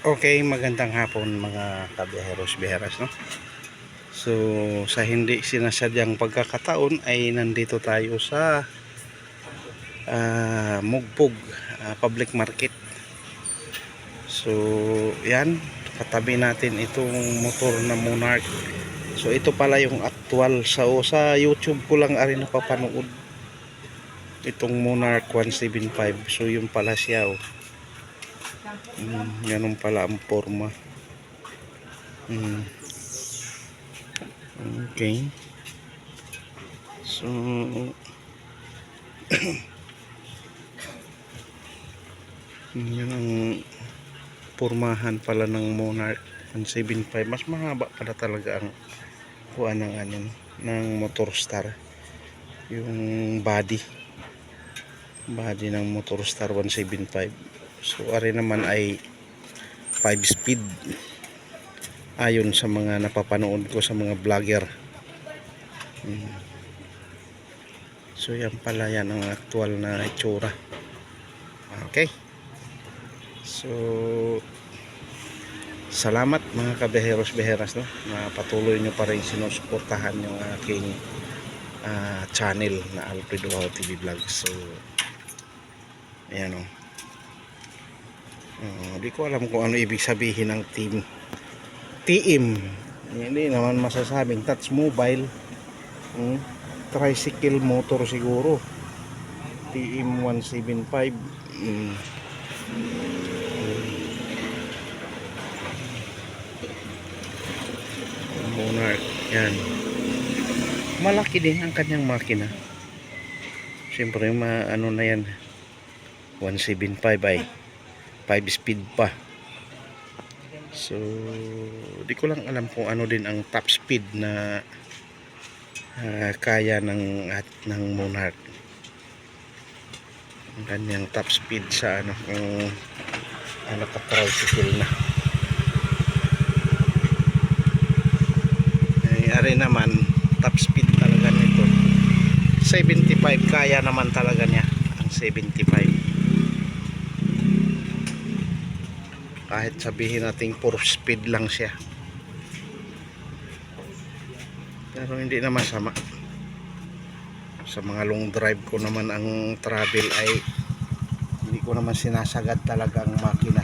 Okay, magandang hapon mga kabiheros biheras no. So sa hindi sinasadyang pagkakataon ay nandito tayo sa ah, Mugpog ah, Public Market. So yan, katabi natin itong motor na Monarch. So ito pala yung actual sa sa YouTube ko lang ari napapanood itong Monarch 175. So yung pala siya oh. Mm, ganun pala ang forma. Mm. Okay. So, yan ang pormahan pala ng Monarch 175. Mas mahaba pala talaga ang kuha ng ano, ng Motor Star. Yung body. Body ng Motor Star 175. So, ari naman ay 5 speed. Ayon sa mga napapanood ko sa mga vlogger. Mm. So, yan pala yan ang actual na itsura. Okay. So, salamat mga kabeheros-beheras no, na patuloy nyo pa rin sinusuportahan yung aking ah, channel na Alfredo Wow TV Vlog. So, ayan o. Oh, di ko alam kung ano ibig sabihin ng team. TM. Hindi naman masasabing touch mobile. Hmm, tricycle motor siguro. TM 175. Hmm. Monarch. Yan. Malaki din ang kanyang makina. Siyempre, ma ano na yan. 175 ay 5 speed pa. So, di ko lang alam kung ano din ang top speed na ah, kaya ng at ng Monarch. Ang kanyang top speed sa ano kung ano ka tricycle na. Ay, ari naman top speed talaga nito. 75 kaya naman talaga niya ang 75. Kahit sabihin nating 4 speed lang siya. Pero hindi na masama sa mga long drive ko naman ang travel ay hindi ko naman sinasagad talagang makina.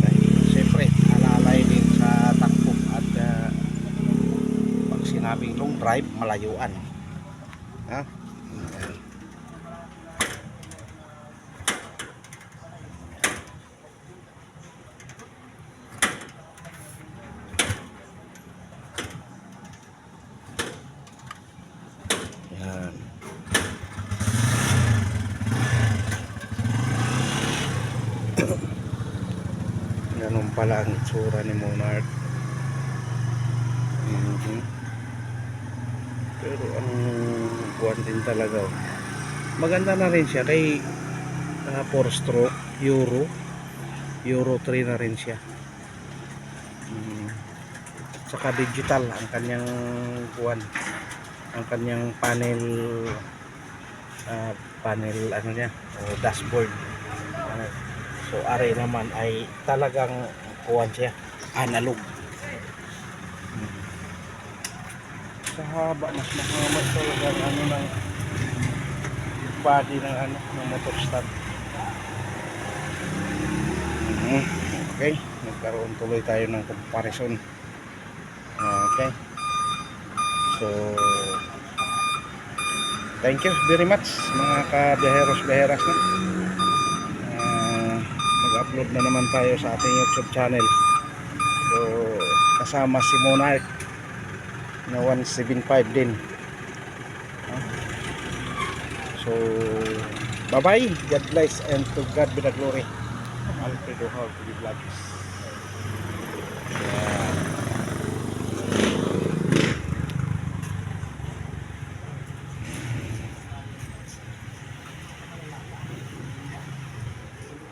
Dahil siyempre alalay din sa takbo. At uh, pag sinabing long drive malayuan. Ha? Ayan. Yan. Ganun pala ang itsura ni Monarch. Mhm. Pero ang buwan din talaga. oh. Maganda na rin siya kay 4 stroke Euro. Euro 3 na rin siya. Mhm. Saka digital ang kanyang buwan ang kanyang panel ah, panel ano niya o dashboard Ano, so are naman ay talagang kuwan siya analog Hmm. sa haba mas mahaba talaga ang ano ng body ng ano ng motor stand Mhm. okay nagkaroon tuloy tayo ng comparison okay So, thank you very much mga kabiheros-biheras na. Mag-upload na naman tayo sa ating YouTube channel. So, kasama si Monarch na 175 din. So, bye-bye. God bless and to God be the glory. Alfredo Hall TV Vlogs.